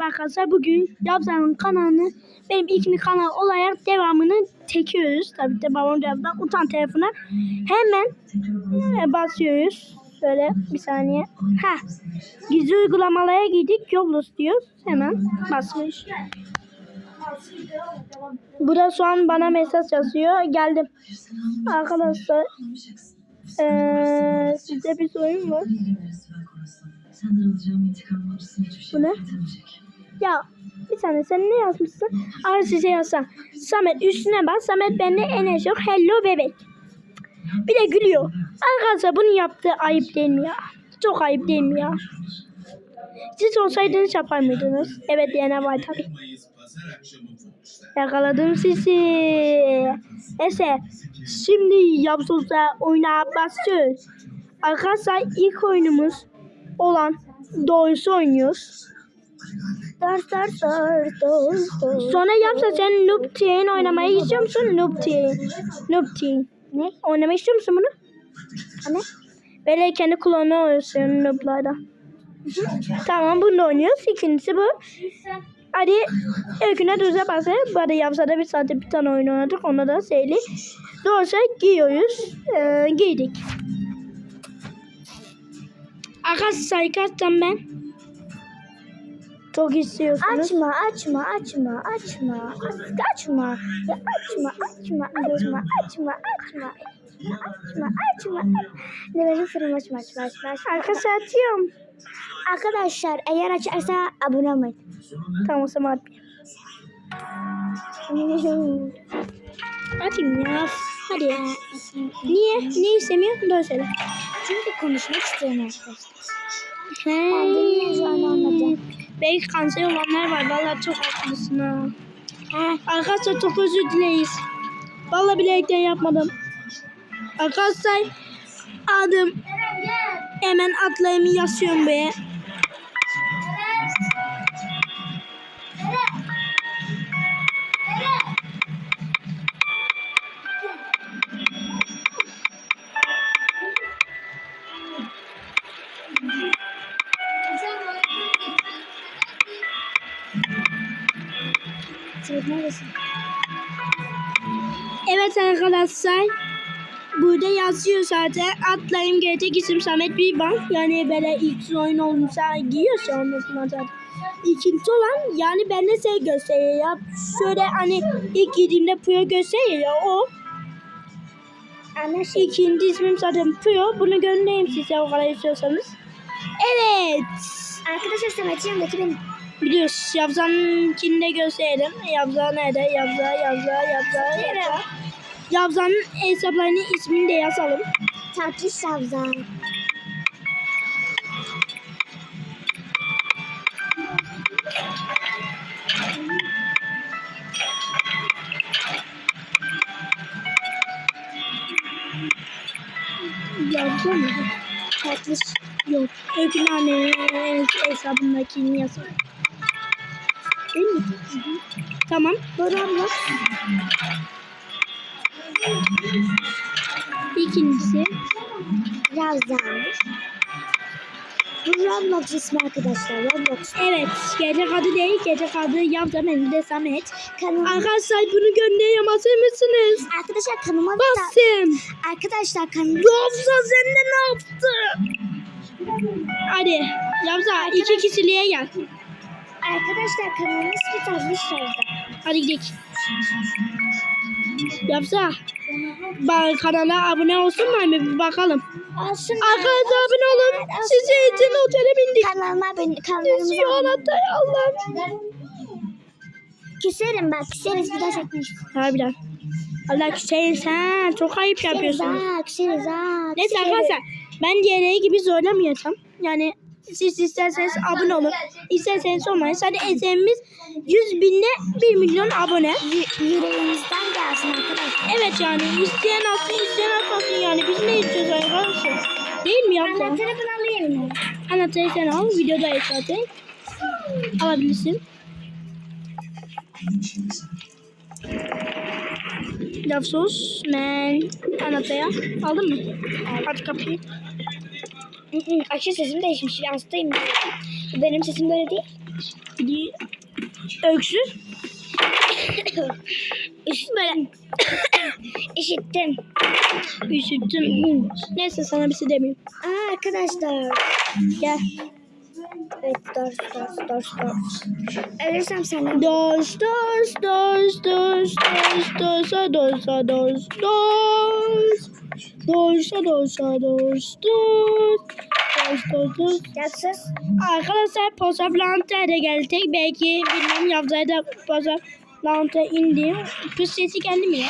Arkadaşlar bugün Yapsa'nın kanalını benim ikinci kanal olarak devamını çekiyoruz. Tabii de babam tarafından utan tarafına hemen e, basıyoruz. Şöyle bir saniye. Ha. Gizli uygulamalara girdik. Yolus diyoruz. Hemen basmış. Bu da şu an bana mesaj yazıyor. Geldim. Arkadaşlar eee size bir sorun var. Bu ne? Ya bir saniye sen ne yazmışsın? Al size yazsam. Samet üstüne bas. Samet bende enerji yok. Hello bebek. Bir de gülüyor. Arkadaşlar bunu yaptığı ayıp değil mi ya? Çok ayıp değil mi ya? Siz olsaydınız yapar mıydınız? Evet diyene var tabii. Yakaladım sizi. Neyse. Şimdi yapsızda oyuna başlıyoruz. Arkadaşlar ilk oyunumuz olan doğrusu oynuyoruz. Sonra yapsa sen Noob Team oynamayı istiyor musun? Noob Team. Noob Team. Ne? Oynamayı istiyor musun bunu? Ne? Böyle kendi klonu oluyorsun Noob'larda. tamam bunu oynuyoruz. İkincisi bu. Hadi öyküne düze bası. Bu arada yapsa da bir saatte bir tane oyun oynadık. Ona da seyli. Doğrusu giyiyoruz. Ee, giydik. Arkadaşlar kaçtan ben? Çok istiyorsunuz. Açma açma açma açma açma ya açma açma açma açma açma açma açma ne benim fırım açma açma açma açma Arkadaşlar atıyorum. arkadaşlar eğer açarsa abone olmayın Tamam o zaman atmayayım. Atayım ya. Hadi ya. Niye? Ne istemiyor? Doğru söyle. çünkü konuşmak istiyorum arkadaşlar He. ben de niye şu an anladım Belki kanser olanlar var. Vallahi çok haklısın ha. Arkadaşlar çok özür dileyiz. Vallahi bilerekten yapmadım. Arkadaşlar adım hemen atlayımı yazıyorum be. Arkadaşlar. Burada yazıyor zaten. Atlayım gelecek isim Samet Bilban. Yani böyle ilk oyun olmuşsa giyiyorsa olmasın zaten. İkinci olan yani bende şey gösteriyor ya. Şöyle hani ilk giydiğimde Puyo gösteriyor ya o. şey İkinci ismim zaten Puyo. Bunu göndereyim size o kadar istiyorsanız. Evet. arkadaşlar Samet'in yanındaki benim Biliyoruz. Yavzan'ınkini de gösterelim. Yavza nerede? Yavza, Yavza, Yavza, Yavza. Yavza'nın hesaplarının ismini de yazalım. tatlı savza Yavza mı? tatlış Yok. Öykünün annenin hesabındakini yazalım. Değil mi? Tamam. bu Roblox İkincisi. Ravza'mış. Bu Roblox ismi arkadaşlar. Roblox. Evet. Gece adı değil. Gece adı Yavza. Benim de Samet. Kanal... Arkadaşlar bunu gönderemez mısınız? Arkadaşlar kanalıma bir ta- Basın. Arkadaşlar kanal... Yavza sen de ne yaptın? Hadi. Yavza iki kişiliğe gel. Arkadaşlar kanalımın ismi Tatlış Ravza. Hadi gidelim. Yavza. Bak kanala abone olsunlar mı bir bakalım. Olsun. Arkadaşlar abone olun. Sizi için otele bindik. Kanalıma. Sizi Kanalımıza abone... Anahtar Allah'ım. Küserim bak. Küseriz bir daha çekmiş. Harbiden. Allah sen sen çok ayıp Küseriz yapıyorsun. ha. Küseriz ha. Neyse küseriz. arkadaşlar ben diğerleri gibi zorlamayacağım. Yani siz isterseniz abone olun. İsterseniz olmayın. Sadece eserimiz 100 binde 1 milyon abone. Y- yüreğimizden gelsin arkadaşlar. Evet yani isteyen atsın isteyen atmasın yani. Biz ne istiyoruz arkadaşlar? Değil mi yaptın? Anahtarı alayım mı? Anahtarı sen al. Videodayız zaten. Alabilirsin. Lafsos, men, anahtarı aldın mı? Aç kapıyı. Ayşe sesim değişmiş. Hastayım. Benim sesim böyle değil. Bir Öksüz. Böyle İşittim. üşüttüm. Neyse sana bir şey demiyorum. Aa arkadaşlar. Gel. Evet dors dors dors dors. Ölürsem senden. Dos, dos, dos, dos, dos, dos, dos, dos, dos, dos. Doğuşa doğuşa doğuştuk. Yatsız. Arkadaşlar Pasaflante'ye geldik. Belki bilmem Yavza'da Pasaflante indim. Püs sesi geldi mi ya?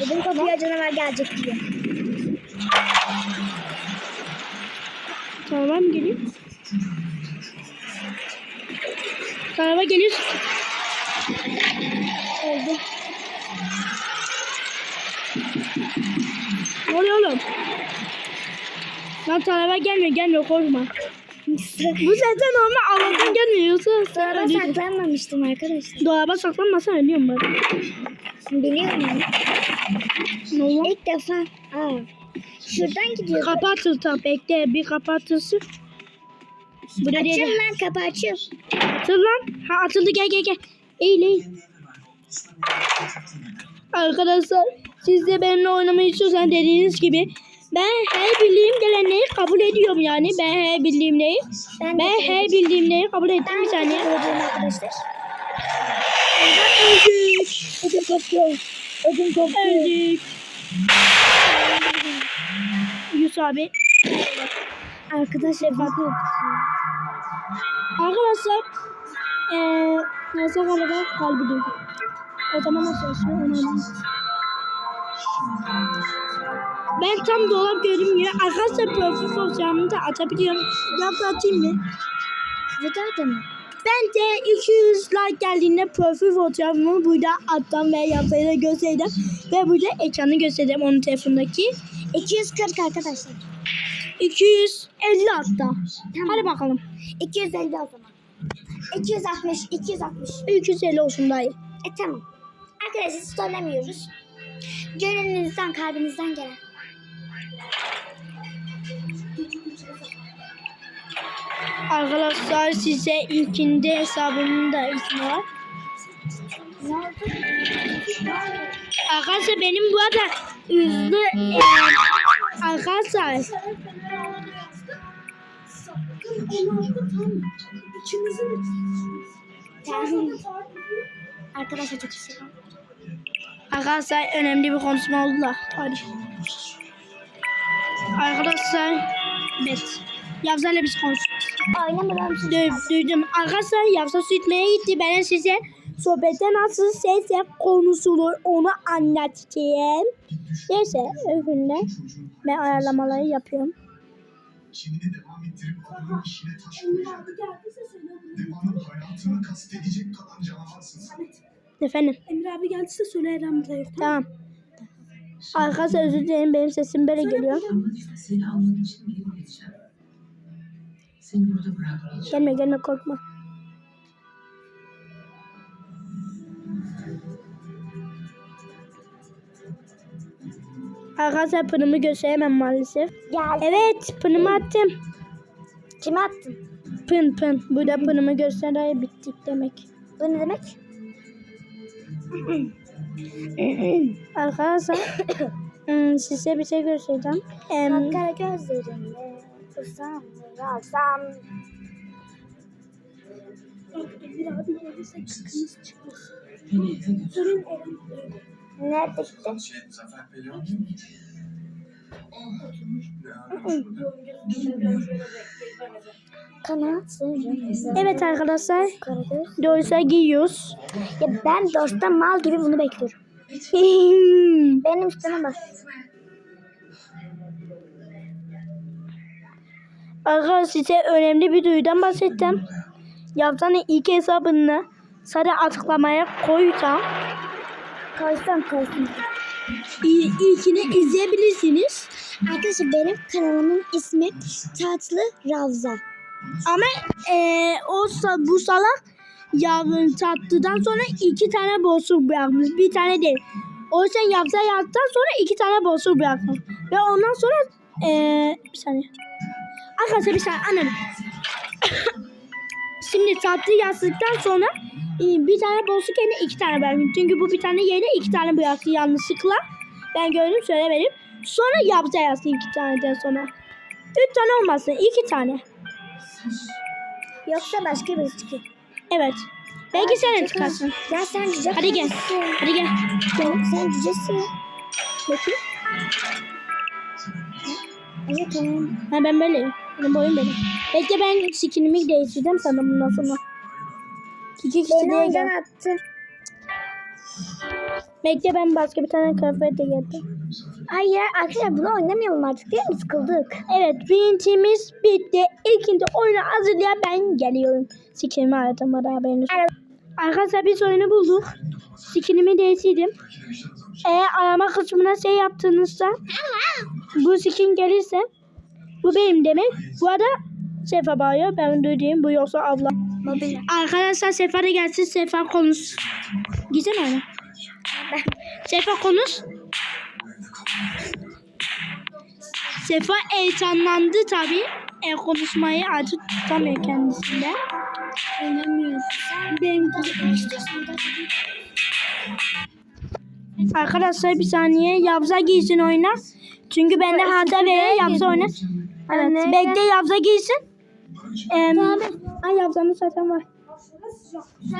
Dedim kapıya canavar gelecek diye. Tamam geliyor. Kanava geliyor. Oldu. Ne oluyor oğlum? Lan canavar gelmiyor gelmiyor korkma. Bu zaten normal Allah'tan gelmiyor. Yoksa Dolaba ölürdün. saklanmamıştım arkadaşlar. Dolaba saklanmasan ölüyorum ben. Biliyorum. Normal. İlk defa. Aa. Şuradan gidiyor. Kapatır tam bekle bir kapatılsın. Burada Açıl değil. lan kapı açıl. Atıl lan. Ha atıldı gel gel gel. Eğil eğil. Arkadaşlar siz de benimle oynamayı istiyorsanız dediğiniz gibi ben her bildiğim gelenleri kabul ediyorum yani. Ben her bildiğim neyi. Ben, Ben her bildiğimleri kabul ettim bir saniye. Arkadaşlar. Öldük. Ödüm kopuyor. Ödüm kopuyor. Öldük. Yusuf abi. Arkadaşlar bakın. Arkadaşlar eee nasıl galiba kalbi durdu. O zaman nasıl yaşıyor onu anlamadım. Ben tam dolap gördüm ya. Arkadaşlar profil fotoğrafını da atabiliyorum. Yaptı atayım mı? Videoda mı? Ben de 200 like geldiğinde profil fotoğrafımı burada attım ve yapsaydı gösterdim. Ve burada ekranı gösterdim onun telefondaki. 240 arkadaşlar. 250 hatta. Hadi bakalım. 250 o zaman. 260, 260. 250 olsun dayı. E tamam. Arkadaşlar söylemiyoruz. Gönlünüzden, kalbinizden gelen. Arkadaşlar size ilkinde hesabımın da ismi var. Arkadaşlar benim bu arada üzlü e, arkadaşlar. Arkadaşlar çok istiyorum. Arkadaşlar önemli bir konuşma oldu da. Hadi. Arkadaşlar evet. Yavza'yla biz konuştuk. Oynamadan mısın? Du- duydum. Arkadaşlar Yavza su içmeye gitti. Ben size sohbette nasıl ses konuşulur onu anlatacağım. Neyse öbüründe ben ayarlamaları yapıyorum. Kimini devam ettirip onun işine taşımayacak. Devanın hayatını kastedecek kadar canavarsın sen. Efendim. Emre abi geldiyse söyle Eren de yok. Tamam. Arkadaşlar özür dilerim benim sesim böyle geliyor. Seni almak için bir yol gideceğim. Seni burada bırakmayacağım. Gelme gelme korkma. Arkadaşlar pınımı gösteremem maalesef. Gel. Evet pınımı attım. Kime attın? Pın pın. Burada pınımı göster bittik demek. Bu ne demek? Arkadaşlar hmm, size bir şey göstereceğim. Kankara gözlerimle tutsam da alsam. Nerede gitti? Evet arkadaşlar. Dorsa giyiyoruz. Ya ben dorsta mal gibi bunu bekliyorum. Benim üstüme bak. Arkadaşlar size önemli bir duyudan bahsettim. Yaptanın ilk hesabını sadece açıklamaya koyacağım. Koysam koysam. İlkini izleyebilirsiniz. Arkadaşlar benim kanalımın ismi Tatlı Ravza. Ama eee o bu salak yavrum tatlıdan sonra iki tane boşluk bırakmış. Bir tane değil. O yüzden yapsa yaptıktan sonra iki tane boşluk bırakmış. Ve ondan sonra eee bir saniye. Arkadaşlar bir saniye anladım. Şimdi tatlı yazdıktan sonra e, bir tane boşluk yerine iki tane verdim. Çünkü bu bir tane yerine iki tane bıraktı yanlışlıkla. Ben gördüm söylemedim. Sonra yapsa yazdı iki taneden sonra. Üç tane olmasın iki tane. Yoksa başka birisi çıkıyor. Evet. Belki sen de çıkarsın. Ya sen cüce Hadi gel. Hadi gel. Ya sen cücesin. Bakayım. Evet tamam. Ha ben böyleyim. Benim boyum benim. Belki ben skinimi değiştireceğim sana bundan sonra. İki kişi Beni oyundan gel. attı. Belki ben başka bir tane kıyafetle geldim. Hayır arkadaşlar bunu oynamayalım artık değil mi? Sıkıldık. Evet birincimiz bitti. İkinci oyunu hazırlayan ben geliyorum. Skinimi aradım hadi haberiniz olsun. Arkadaşlar biz oyunu bulduk. Skinimi değiştirdim. Eğer arama kısmına şey yaptığınızda bu skin gelirse bu benim demek. Bu arada Sefa bağırıyor. Ben duyduğum bu yoksa abla. Arkadaşlar Sefa da gelsin. Sefa konuş. Gitsene ona. Sefa konuş. Sefa heyecanlandı tabii. E, konuşmayı artık tutamıyor kendisinde. Benim Arkadaşlar bir saniye. Yavza girsin oyuna. Çünkü ben de hata veriyor. Yavza oyna. Evet. Bekle Yavza girsin. Ee, ay Yavza'nın zaten var.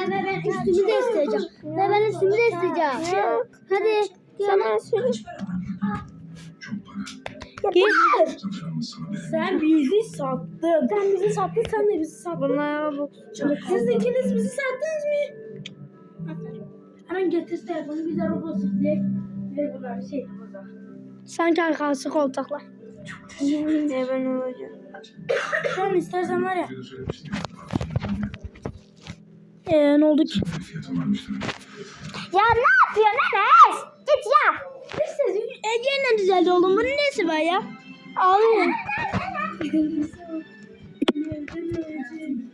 Ben üstümü de isteyeceğim. Ben ben üstümü de isteyeceğim. Hadi. Sana sana bir Sen bizi sattın. Sen bizi sattın, sen de bizi sattın. Bunlara bak. Siz ikiniz bizi sattınız mı? Hemen getir telefonu bize robot yükle. Ve bunlar şey yapacak. Sanki arkası koltuklar. Ne ben olacağım. Sen istersen var ya. de söylemiştim. Ee, ne oldu ki? Ya ne yapıyorsun Enes? Git ya. Ece'yle düzeldi oğlum. Bunun nesi var ya? Ağlıyor.